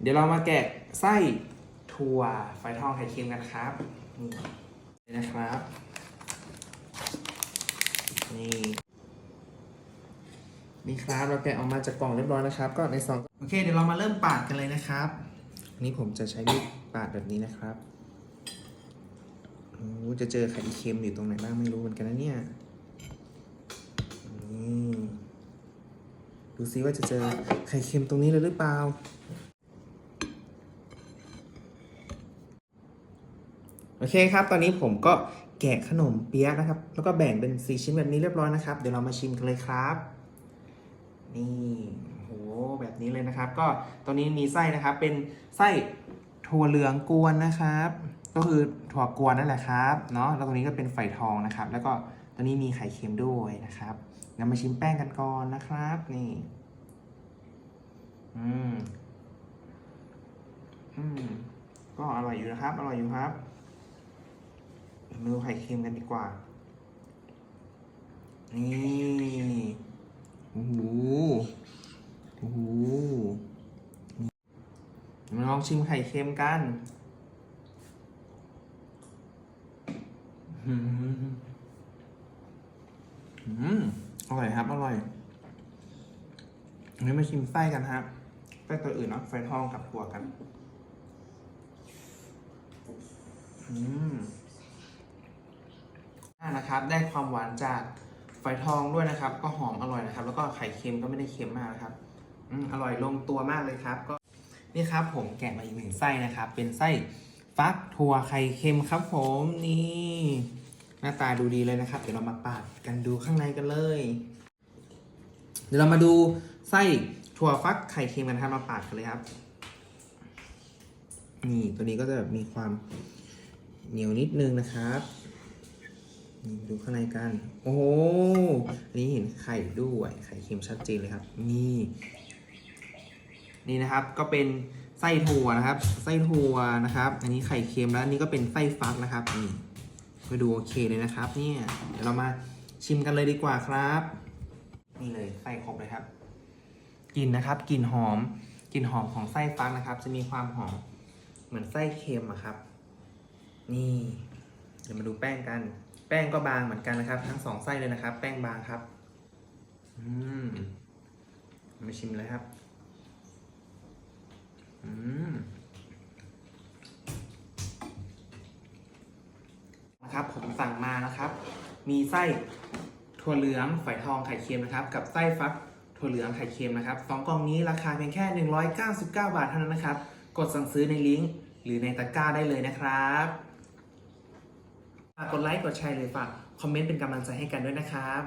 เดี๋ยวเรามาแกะไส้ถั่วฝอยทองไข่เค็มกันครับนี่นะครับ นี่นี่ครับเราแกะออกมาจากกล่องเรียบร้อยนะครับ ก็ในซองโอเคเดี๋ยวเรามาเริ่มปาดกันเลยนะครับอันนี้ผมจะใช้มีดปาดแบบนี้นะครับโอ้จะเจอไข่เค็มอยู่ตรงไหนบ้างไม่รู้เหมือนกันนะเนี่ยนี่ดูซิว่าจะเจอไข่เค็มตรงนี้เลยหรือเปล่า โอเคครับ ตอนนี้ผมก็แกะขนมเปี๊ยะนะครับ แล้วก็แบ่งเป็น4ชิ้นแบบนี้เรียบร้อยนะครับ เดี๋ยวเรามาชิมกันเลยครับ นี่โหแบบนี้เลยนะครับ ก็ตัวนี้มีไส้นะครับ เป็นไส้ถั่วเหลืองกวนนะครับ ก็คือถั่วกวนนั่นแหละครับ เนาะแล้วตรงนี้ก็เป็นไฝทองนะครับ แล้วก็ตัวนี้มีไข่เค็มด้วยนะครับงั้นมาชิมแป้งกันก่อนนะครับ นี่ อืม อืม ก็อร่อยอยู่นะครับ อร่อยอยู่ครับ มาดูไข่เค็มกันดีกว่า นี่โอ้โหโอ้โหมาลองชิมไข่เค็มกันอืมอร่อยครับ อร่อยอันนี้มาชิมไส้กันครับไส้ตัวอื่นเนาะไฟทองกับถั่วกัน อืม นะครับ ได้ความหวานจากไฟทองด้วยนะครับ ก็หอมอร่อยนะครับ แล้วก็ไข่เค็มก็ไม่ได้เค็มมากนะครับอืมอร่อยลงตัวมากเลยครับ ก็นี่ครับ ผมแกะมาอีกหนึ่งไส้นะครับ เป็นไส้ฟักถั่วไข่เค็มครับ ผมนี่หน้าตาดูดีเลยนะครับ เดี๋ยวเรามาปาดกันดูข้างในกันเลย เดี๋ยวเรามาดูไส้ถั่วฟักไข่เค็มกันครับมาปาดกันเลยครับ นี่ตัวนี้ก็จะแบบมีความเหนียวนิดนึงนะครับ นี่ดูข้างในกัน โอ้โหอันนี้เห็นไข่ด้วยไข่เค็มชัดเจนเลยครับ นี่ นี่นะครับก็เป็นไส้ถั่วนะครับ ไส้ถั่วนะครับ อันนี้ไข่เค็มแล้วอันนี้ก็เป็นไส้ฟักนะครับนี่มาดูโอเคเลยนะครับเนี่ยเดี๋ยวเรามาชิมกันเลยดีกว่าครับ นี่เลยไส้ครบเลยครับกลิ่นนะครับกลิ่นหอมกลิ่นหอมของไส้ฟักนะครับ จะมีความหอมเหมือนไส้เค็มอะครับ นี่ เดี๋ยวมาดูแป้งกัน แป้งก็บางเหมือนกันนะครับ ทั้งสองไส้เลยนะครับ แป้งบางครับ อืมมาชิมเลยครับ อืมนะครับ ผมสั่งมานะครับ มีไส้ถั่วเหลืองฝอยทองไข่เค็มนะครับ กับไส้ฟักถั่วเหลืองไข่เค็มนะครับสองกล่องนี้ราคาเพียงแค่ 199 บาทเท่านั้นนะครับ กดสั่งซื้อในลิงก์หรือในตะกร้าได้เลยนะครับ ฝากกดไลค์กดแชร์หรือฝากคอมเมนต์เป็นกำลังใจให้กันด้วยนะครับ